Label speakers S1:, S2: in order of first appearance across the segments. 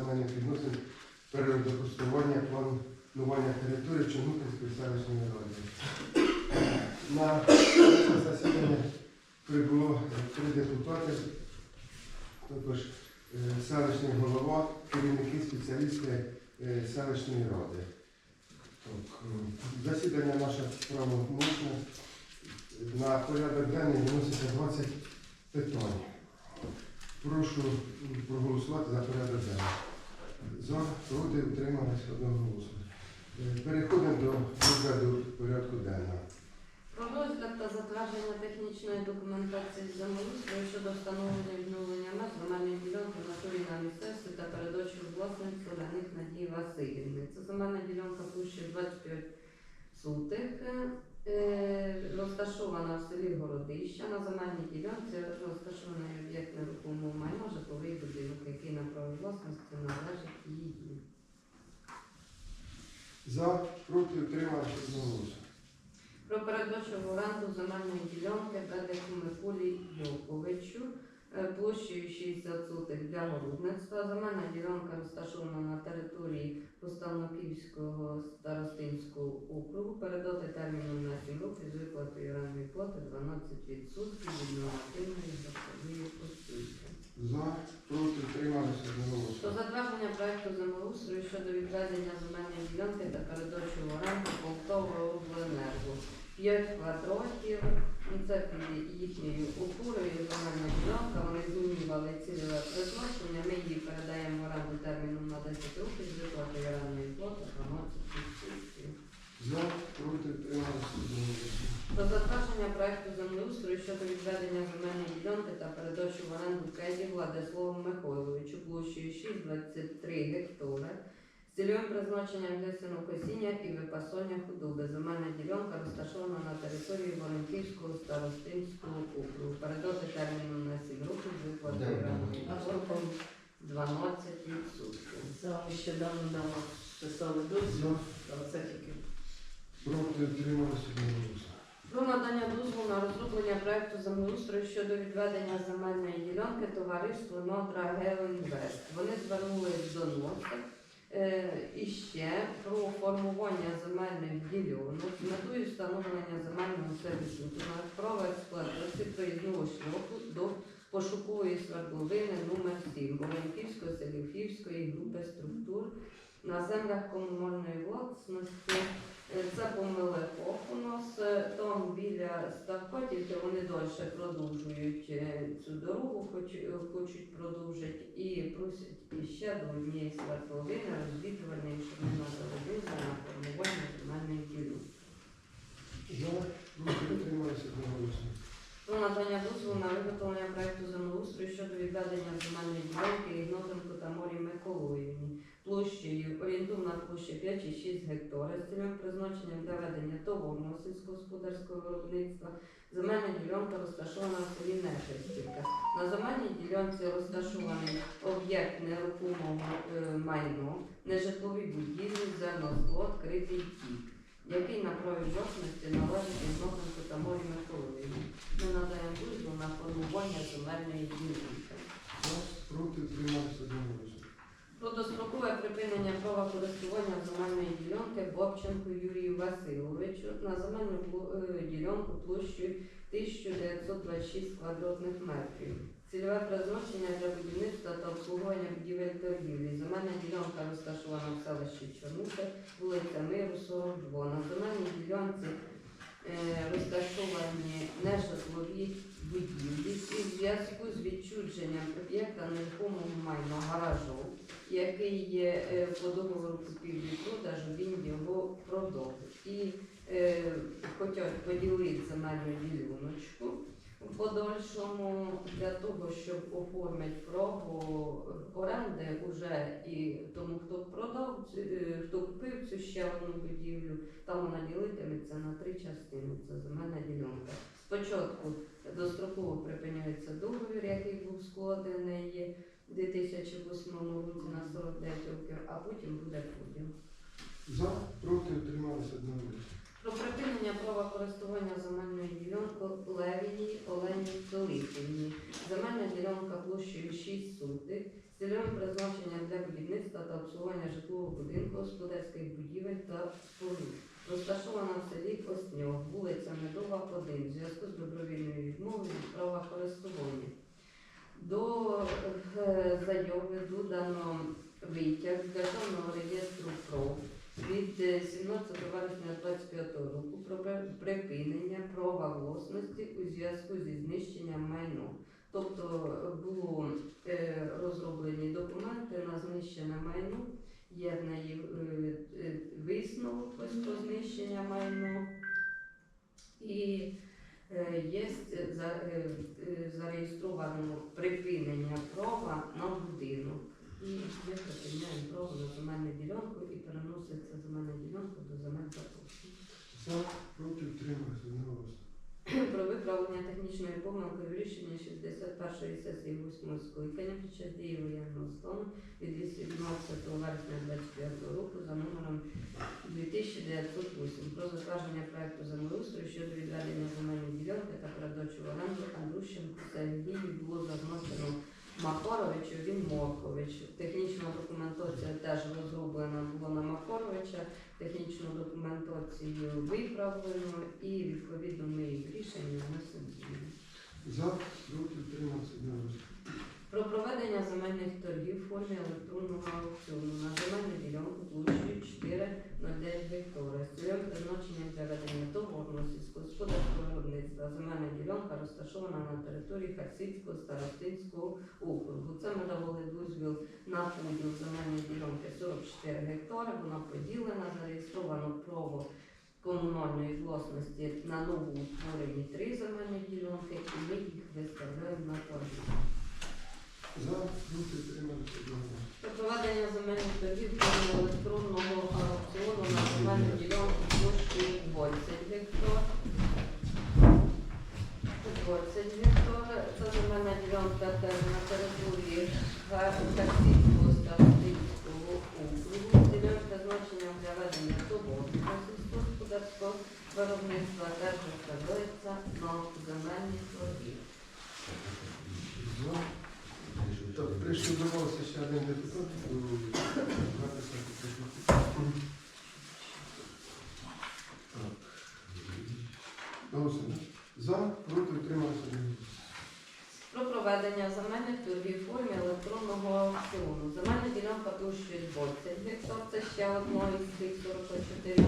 S1: земельних відносин перерозкористування планування території Чорнухинської селищної ради. На засідання прибуло три депутати, також е, селищний голова, керівники спеціалісти е, селищної ради. Так, е, засідання наше правомочне. На порядок денний виноситься 20 питань. Прошу проголосувати за порядок денний. За, проти, утрималися одного голосу. Е, Переходимо до розгляду порядку денного.
S2: Про розгляд та затвердження технічної документації землеустрою щодо встановлення відновлення меж земельної ділянки в натурі на місцевстві та передачі у власність Соляних Надії Васильівни. Це земельна ділянка площею 25 сутих, розташована в селі Городища. На земельній ділянці розташований об'єкт нерухомого майна, житловий будинок, який на праві власності належить її.
S1: За, проти, утрималися.
S2: Про передачу в оренду земельної ділянки Бедику Миколі Йоковичу е, площею 60 сотих для городництва. Земельна ділянка розташована на території Постанопільського старостинського округу. Передати терміном на 7 років з виплатою орендної плати 12% від нормативної грошової оцінки.
S1: За, проти.
S2: Про затвердження проекту землеустрою щодо відведення земельної ділянки та передачу в оренду Полтова обленерго. 5 квадратів, ну, це під їхньою опорою земельна ділянка, вони змінювали цільове призначення, ми її передаємо в оренду терміном на 10 років з виплатою орендної плати 12%.
S1: За, проти, утрималися одного голосу.
S2: Про затвердження проекту землеустрою щодо відведення земельної ділянки та передачу в оренду Кеді Владиславу Михайловичу площею 6,23 гектари з цільовим призначенням для сінокосіння і випасання худоби. Земельна ділянка розташована на території Воронківського старостинського округу. Передати терміном на 7 років з виплатою
S1: Де
S2: орендної
S1: вона?
S2: плати 12%.
S3: За нещодавно нам писали дозвіл, але це тільки
S1: Проти, одного голосу.
S2: Про надання дозволу на розроблення проекту землеустрою щодо відведення земельної ділянки товариству Нодра Геоінвест. Вони звернулись до НОС е, і ще про формування земельних ділянок з метою встановлення земельного сервісу на право експлуатації проїзного шляху до пошукової свердловини номер 7 Воронківської селівківської групи структур на землях комунальної власності. Це помилок у нас е, там біля Ставкотів, де вони далі продовжують е, цю дорогу, хоч, хочуть продовжити, і просять ще до однієї розвідувальної, щоб ми надали дозвіл на формування
S1: одного голосу.
S2: Про надання дозволу на виготовлення проекту землеустрою щодо відведення земельної ділянки Ігнатенко та Морі Миколаївні площею орієнтовна площа 5,6 гектари з цільовим призначенням для ведення товарного сільськогосподарського виробництва. Земельна ділянка розташована в селі Нехрестівка. На земельній ділянці розташований об'єкт нерухомого е, майно, нежитлові будівлі, зерносклад, критий тік, який на праві власності належить Ігнатенко та Морі Миколаївні. Ми надаємо дозвіл на формування земельної ділянки.
S1: Проти, одного голосу.
S2: Про дострокове припинення права користування земельної ділянки Бобченку Юрію Васильовичу на земельну е, ділянку площею 1926 квадратних метрів. Цільове призначення для будівництва та обслуговування будівель торгівлі. Земельна ділянка розташована в селищі Чорнухи, вулиця Миру, 42. На земельній ділянці розташовані нежитлові будівлі в зв'язку з відчудженням об'єкта нерухомого майна гаражу, який є е, по договору купівлі-продажу, він його продав. І е, хочуть поділити земельну діляночку в подальшому для того, щоб оформити право оренди уже і тому, хто продав, е, хто купив цю ще одну будівлю, там вона ділитиметься на три частини. Це земельна ділянка. Спочатку достроково припиняється договір, який був складений у 2008 році на 49 років, а потім буде поділ.
S1: За, проти, утрималися одного.
S2: Про припинення права користування земельною ділянкою Левіній Олені Пилипівні Земельна ділянка площею 6 сотих з цільовим призначенням для будівництва та обслуговування житлового будинку, господарських будівель та споруд. Розташована в селі Косньох, вулиця Медова, 1, в зв'язку з добровільною відмовою від права користування. До е, заяви додано витяг з Державного реєстру ПРО від е, 17 вересня 25 року про припинення права власності у зв'язку зі знищенням майно. Тобто е, було е, розроблені документи на знищене майно, є в неї е, е, висновок ось про знищення майно і е, є за, зареєстровано припинення права на будинок. І ми припиняємо право на земельну ділянку і переноситься земельна ділянка до земель запасу.
S1: За, проти, одноголосно.
S2: Про виправлення технічної помилки в рішенні 61-ї сесії 8 скликання дії воєнного стану від 18 вересня 25 року за номером 2908 про затвердження проекту землеустрою щодо відведення земельної ділянки та передачу оренду Андрущенку Сергію було зазначено Макаровичу, він Моркович. Технічна документація теж розроблена була на Макаровича. Технічну документацію виправлено і відповідно ми рішення внесемо.
S1: За, проти, утрималися одноголосно.
S2: Про проведення земельних торгів в формі електронного аукціону на земельну ділянку площею 4,09 гектара з цільовим призначенням для ведення договорного сільськогосподарського виробництва. Земельна ділянка розташована на території Харсицького старостинського округу. Це ми давали дозвіл на поділ земельної ділянки 44 гектари. Вона поділена, зареєстровано право комунальної власності на нову утворені три земельні ділянки, і ми їх виставляємо на торги.
S1: За, проти.
S2: Про проведення земельних торгів формі електронного аукціону на земельну ділянку площею 20 гектар. 20 гектар. Це земельна ділянка на території Харківського старостинського округу. Цільовим призначенням для ведення доводного сільськогосподарського виробництва виставляється на земельні торги.
S1: За. Так, пришвидувався ще один депутат. Так. Голосуємо. За, проти, утрималися.
S2: Про проведення земельних торгів в формі електронного аукціону. Земельна ділянка площею 20 гектар, це ще одна із цих 44,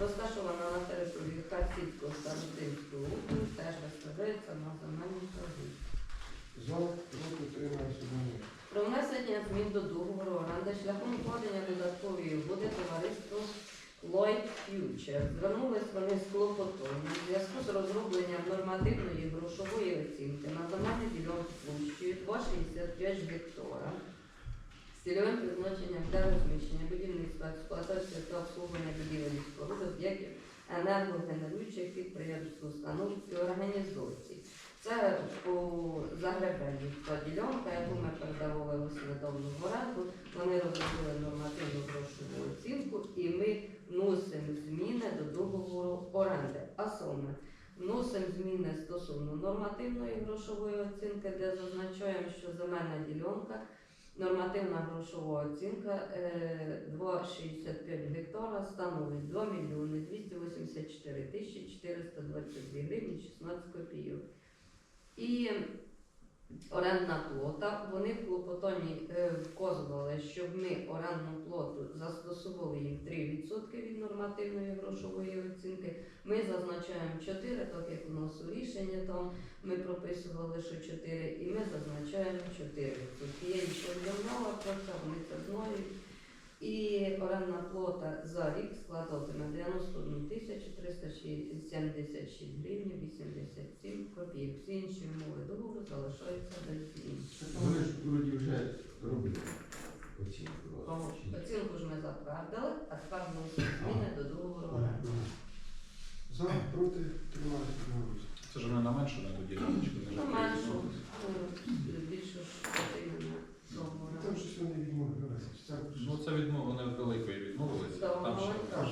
S2: розташована на території Харківського старостинського округу, теж виставляється на земельні торги.
S1: За, проти, одноголосно.
S2: Про внесення змін до договору оренди шляхом укладення додаткової угоди товариству Lloyd Future. Звернулись вони з клопотом у зв'язку з розробленням нормативної грошової оцінки на земельну ділянку площею 2,65 гектара з цільовим призначенням для розміщення будівництва, експлуатації та обслуговування будівель і споруд об'єктів енергогенеруючих підприємств, установ і організацій. Це по Загребелі та ділянка, яку ми передавали недавно в оренду. Вони розробили нормативну грошову оцінку і ми вносимо зміни до договору оренди. А саме вносимо зміни стосовно нормативної грошової оцінки, де зазначаємо, що земельна ділянка, нормативна грошова оцінка е, 2,65 гектара становить 2 мільйони 284 тисячі 422 гривні 16 копійок. І орендна плота, вони в клопотанні е, вказували, щоб ми орендну плоту застосовували їм 3% від нормативної грошової оцінки. Ми зазначаємо 4, так як у нас у рішенні там ми прописували, що 4, і ми зазначаємо 4%. Я їх повідомляла про це, вони це знають. І орендна плота за рік складатиме 91 тисячу 376 гривень 87 копійок. Всі інші умови договору залишаються без змін.
S4: Вони ж вроді вже робили оцінку.
S2: Оцінку ж ми затвердили, а тепер вносимо зміни до договору оренди.
S1: За, проти, утрималися одноголосно.
S5: Це ж вони на меншу на тоді
S2: Ну, меншу, ну, більше ж потрібно договору.
S1: Там щось вони відмовилися. Це
S5: відмова, вони від великої відмовилися.
S2: Да,
S5: Там ще
S1: так.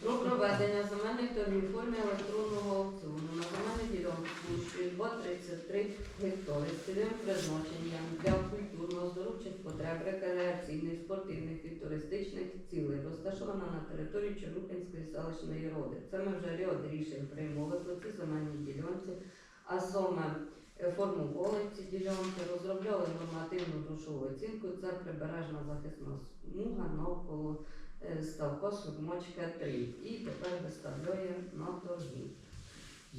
S2: Про проведення земельних торгів формі електронного аукціону на земельну гектарів з цільовим призначенням для культурно-здоровчих потреб, рекреаційних, спортивних і туристичних цілей, розташована на території Чорнухинської селищної ради. Це ми вже ряд рішень приймали по цій земельній ділянці, а саме е, формували ці ділянки, розробляли нормативну грошову оцінку. Це прибережна захисна смуга навколо е, ставка Сурмочка 3. І тепер виставляє на торги.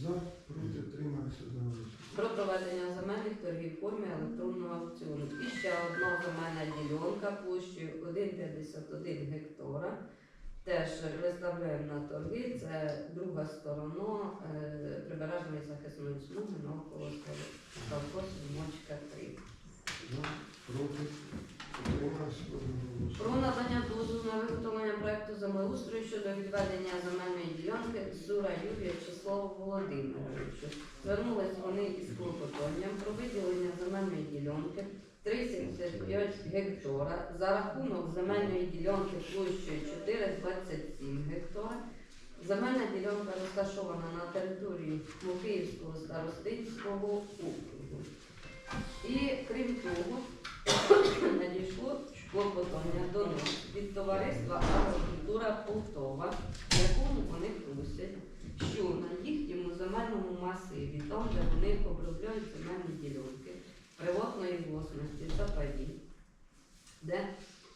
S1: За, проти, утрималися одноголосно.
S2: Про проведення земельних торгів в формі електронного аукціону. І ще одна земельна ділянка площею 1,51 гектара. Теж виставляємо на торги. Це друга сторона е, прибережної захисної смуги навколо 3.
S1: За, проти, утрималися одноголосно.
S2: Про надання дозволу на виготовлення проекту землеустрою щодо відведення земельної ділянки Зура Юрія Числаву Володимировичу. Звернулись вони із клопотанням про виділення земельної ділянки 375 гектара за рахунок земельної ділянки площею 427 гектара. Земельна ділянка розташована на території Мукиївського старостинського округу. І крім того, надійшло клопотання до нас від товариства Агрокультура Полтова, в якому вони просять, що на їхньому земельному масиві, там, де вони обробляють земельні ділянки приватної власності та паї, де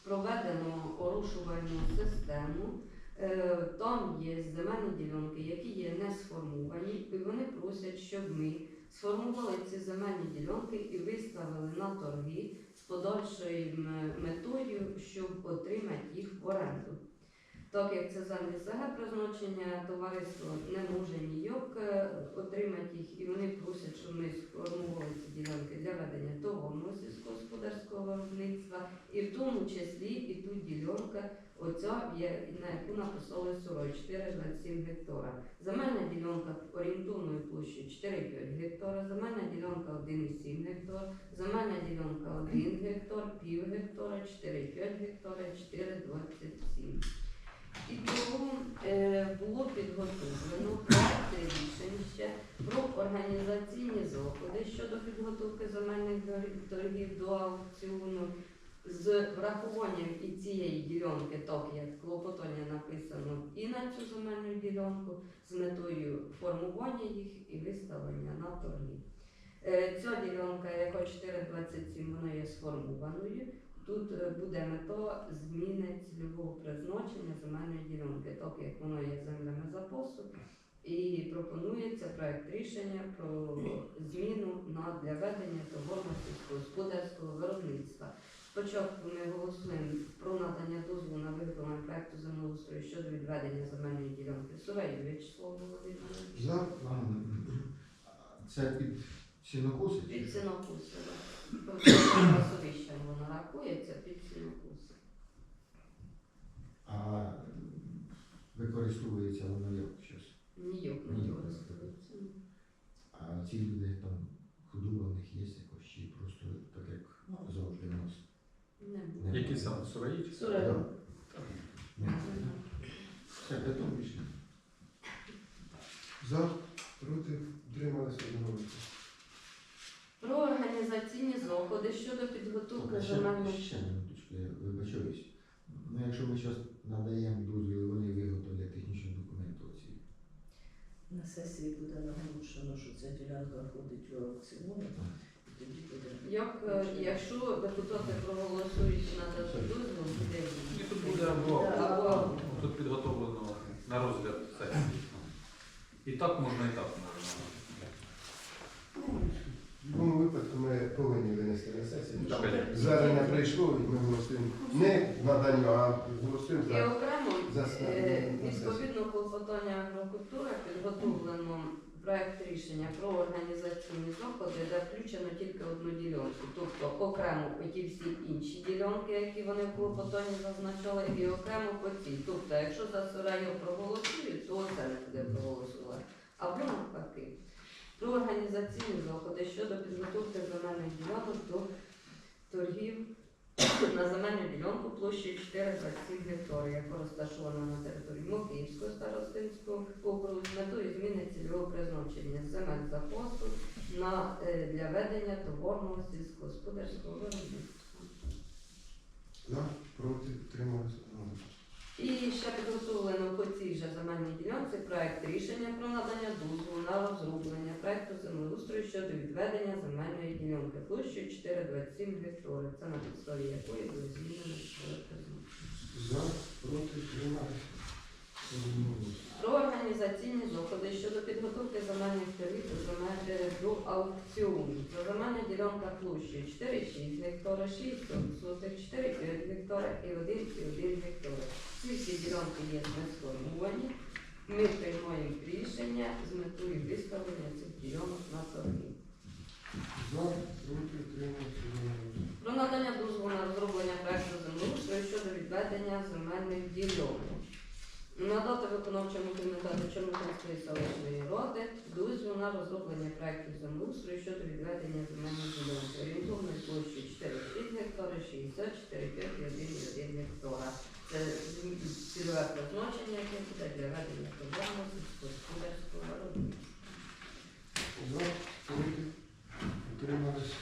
S2: проведено орушувальну систему, е, там є земельні ділянки, які є не сформовані, і вони просять, щоб ми сформували ці земельні ділянки і виставили на торги з подальшою метою, щоб отримати їх в оренду. Так як це землі СГ призначення, товариство не може ніяк е, отримати їх, і вони просять, щоб ми сформували ці ділянки для ведення товарного сільськогосподарського виробництва, і в тому числі і тут ділянка, оця на яку написали 44,27 гектара. Земельна ділянка орієнтовною площею 4,5 гектара, земельна ділянка 1,7 гектар, земельна ділянка 1 гектар, пів гектара, 4,5 гектара, 4,27. І тому е, було підготовлено проект рішень ще про організаційні заходи щодо підготовки земельних торгів до аукціону з врахуванням і цієї ділянки, так як клопотання написано, і на цю земельну ділянку з метою формування їх і виставлення на торги. Е, Ця ділянка, яка 427, вона є сформованою. Тут е, буде мета зміни цільового призначення земельної ділянки, так як воно є землями запасу, і пропонується проект рішення про зміну на для ведення товарно сільськогосподарського виробництва. Спочатку ми голосуємо про надання дозволу на виготовлення проекту землеустрою щодо відведення земельної ділянки Сураю Вячеслав Володимирович.
S1: За,
S4: Це під сінокоси?
S2: Під сінокуси. Пасовищем воно рахується під сінокуси.
S4: А використовується воно як щось.
S2: Ніяк не
S4: Ніяк
S2: користується.
S4: А ці люди там худоба в них є якось, чи просто так як завжди у нас.
S2: Не.
S5: Які саме сураї? чи
S2: Сураї.
S4: Да. Ні. Все, більше.
S1: за, проти, утрималися одноголосно.
S2: Про організаційні заходи щодо підготовки
S4: ще,
S2: земельних
S4: ще минуточку, я вибачаюсь. Ну, якщо ми зараз надаємо дозвіл, вони виготовлять технічну документацію.
S3: На сесії буде наголошено, що ця ділянка входить в аукціон, і тоді буде.
S2: Як, е, якщо депутати проголосують дозвіл, буде
S5: Ні, тут буде або
S2: Да, або
S5: тут підготовлено на розгляд сесії. І так можна, і так можна.
S1: Ми повинні винести на сесію.
S5: Конечно.
S1: Звернення прийшло, і ми голосуємо не надання, а голосуємо
S2: І
S1: за.
S2: окремо
S1: За
S2: е, відповідно клопотання агрокультури підготовлено проект рішення про організаційні заходи, де включено тільки одну ділянку. Тобто окремо оті всі інші ділянки, які вони в клопотанні зазначали, і окремо по цій. Тобто, якщо за Сорайо проголосують, то це не буде проголосувати. Або навпаки. Про організаційні заходи щодо підготовки земельних ділянок до торгів на земельну ділянку площею 427 гектарів, яка розташована на території Мокиївського старостинського округу з метою зміни цільового призначення земель запасу на, е, для ведення товарного сільськогосподарського виробництва.
S1: За, проти, одноголосно.
S2: І ще підготовлено по цій же земельній ділянці проект рішення про надання дозволу на розроблення проекту землеустрою щодо відведення земельної ділянки площею 4,27 гектари. Це на підставі якої було змінено.
S1: За, проти, утримались.
S2: Про організаційні заходи щодо підготовки земельних торгів до до аукціону. За земельна ділянка площею 4,6 гектара, 6 сотих, 4,5 гектара і 1,1 гектара. Ці всі ділянки є сформовані. Ми приймаємо рішення з метою виставлення цих ділянок на торги.
S1: За, проти, утримались.
S2: Про надання дозволу на розроблення проекту землеустрою щодо відведення земельних ділянок. Надати виконавчому комітету Чорнобильської селищної ради дозвіл на розроблення проектів землеустрою щодо відведення земельних ділянок орієнтовною площею 4,6 гектари, 64, 5 і 1,1 гектара. Це цільове призначення, яке буде для ведення програми сільськогосподарського виробництва.
S1: Утримались